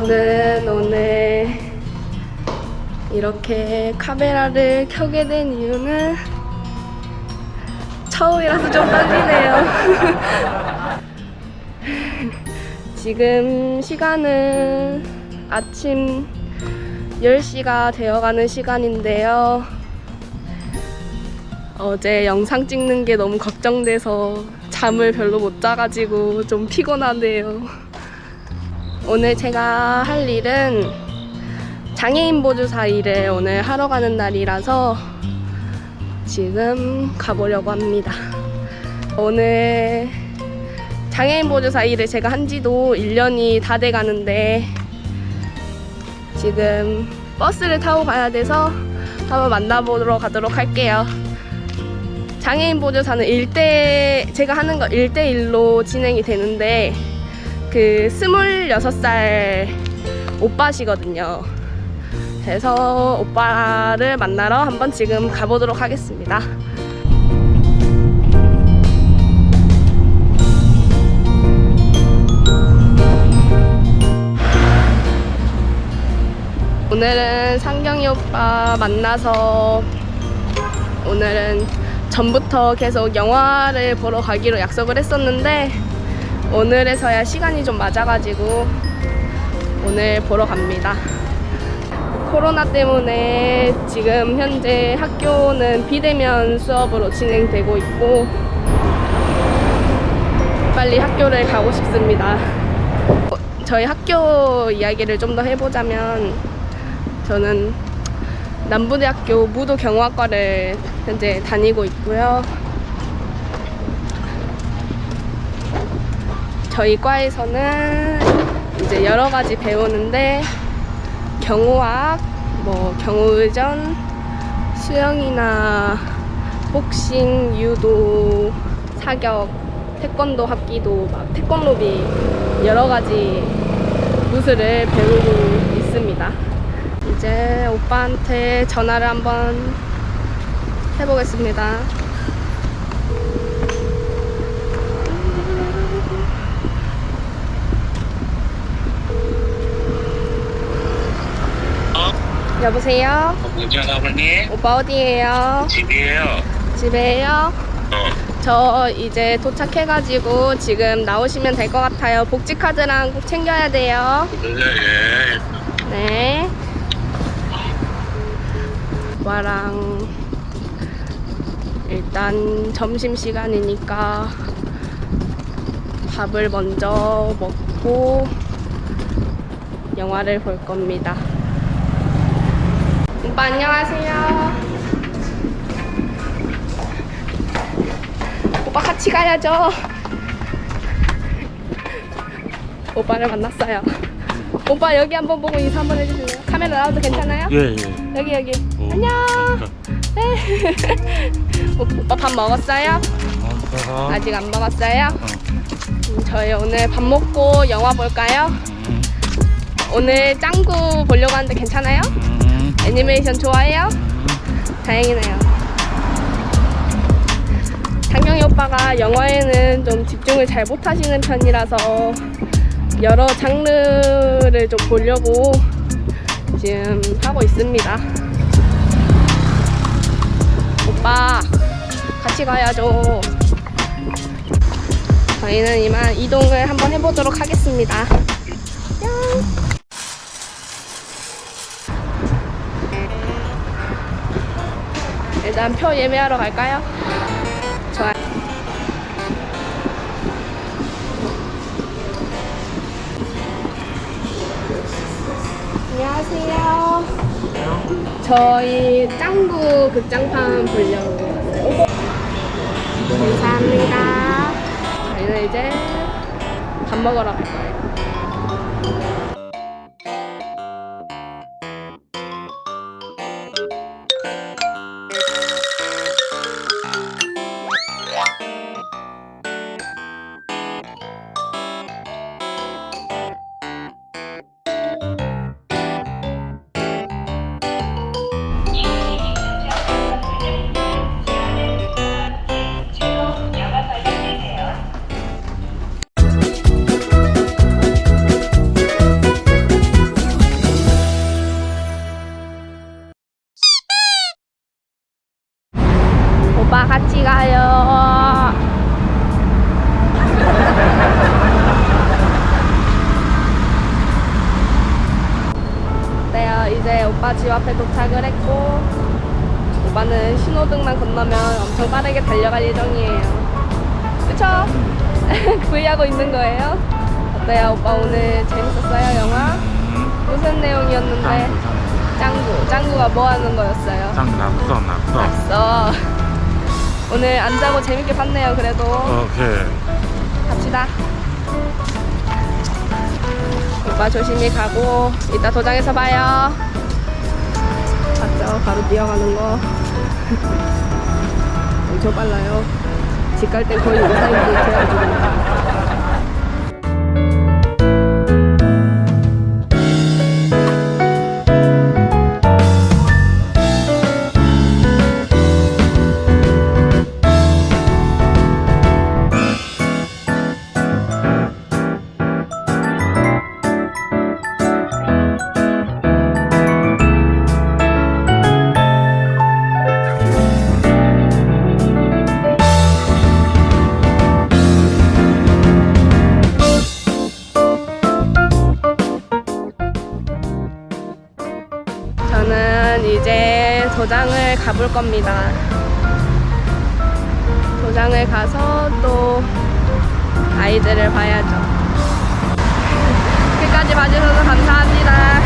저는 오늘 이렇게 카메라를 켜게 된 이유는 처음이라서 좀 떨리네요. 지금 시간은 아침 10시가 되어가는 시간인데요. 어제 영상 찍는 게 너무 걱정돼서 잠을 별로 못 자가지고 좀 피곤하네요. 오늘 제가 할 일은 장애인 보조사 일을 오늘 하러 가는 날이라서 지금 가보려고 합니다. 오늘 장애인 보조사 일을 제가 한 지도 1년이 다 돼 가는데 지금 버스를 타고 가야 돼서 한번 만나보러 가도록 할게요. 장애인 보조사는 1대 제가 하는 거 1대1로 진행이 되는데 그 26살 오빠시거든요. 그래서 오빠를 만나러 한번 지금 가보도록 하겠습니다. 오늘은 상경이 오빠 만나서 오늘은 전부터 계속 영화를 보러 가기로 약속을 했었는데 오늘에서야 시간이 좀 맞아가지고 오늘 보러 갑니다. 코로나 때문에 지금 현재 학교는 비대면 수업으로 진행되고 있고 빨리 학교를 가고 싶습니다. 어, 저희 학교 이야기를 좀 더 해보자면 저는 남부대학교 무도경화과를 현재 다니고 있고요. 저희 과에서는 이제 여러 가지 배우는데 경호학, 뭐 경호의전, 수영이나 복싱, 유도, 사격, 태권도 합기도, 막 태권로비 여러 가지 무술을 배우고 있습니다. 이제 오빠한테 전화를 한번 해보겠습니다. 여보세요? 문정 아버님 오빠 어디에요? 집이에요. 집에요? 어. 저 이제 도착해가지고 지금 나오시면 될 것 같아요. 복지카드랑 꼭 챙겨야 돼요. 예, 예. 네. 오빠랑 일단 점심 시간이니까 밥을 먼저 먹고 영화를 볼 겁니다. 오빠 안녕하세요. 오빠 같이 가야죠. 오빠를 만났어요. 오빠 여기 한번 보고 인사 한번 해주실래요? 카메라 나와도 괜찮아요? 예, 예. 여기 여기. 어. 안녕. 네. 오- 오빠 밥 먹었어요? 어. 아직 안 먹었어요? 음, 저희 오늘 밥 먹고 영화 볼까요? 음, 오늘 짱구 보려고 하는데 괜찮아요? 음, 애니메이션 좋아해요? 다행이네요. 상경이 오빠가 영화에는 좀 집중을 잘 못하시는 편이라서 여러 장르를 좀 보려고 지금 하고 있습니다. 오빠, 같이 가야죠. 저희는 이만 이동을 한번 해보도록 하겠습니다. 짠! 일단 표 예매하러 갈까요? 좋아요. 안녕하세요. 저희 짱구 극장판 보려고. 감사합니다. 저희는 이제 밥 먹으러 갈 거예요. 오빠 같이 가요. 네요. 이제 오빠 집 앞에 도착을 했고 오빠는 신호등만 건너면 엄청 빠르게 달려갈 예정이에요. 그쵸? 구이하고 있는 거예요? 어때요? 오빠 오늘 재밌었어요, 영화? 무슨 내용이었는데? 짱구. 짱구가 뭐 하는 거였어요? 짱 낙서 낙서 봤어. 오늘 안 자고 재밌게 봤네요, 그래도. 오케이 갑시다. 오빠 조심히 가고 이따 도장에서 봐요. 봤죠? 바로 뛰어가는 거. 엄청 빨라요. 집 갈 땐 거의 우사인 볼트 해가지고. 도장을 가볼 겁니다. 도장을 가서 또 아이들을 봐야죠. 끝까지 봐주셔서 감사합니다.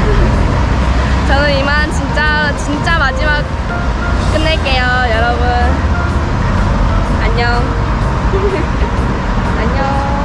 저는 이만 진짜 진짜 마지막 끝낼게요, 여러분. 안녕. 안녕.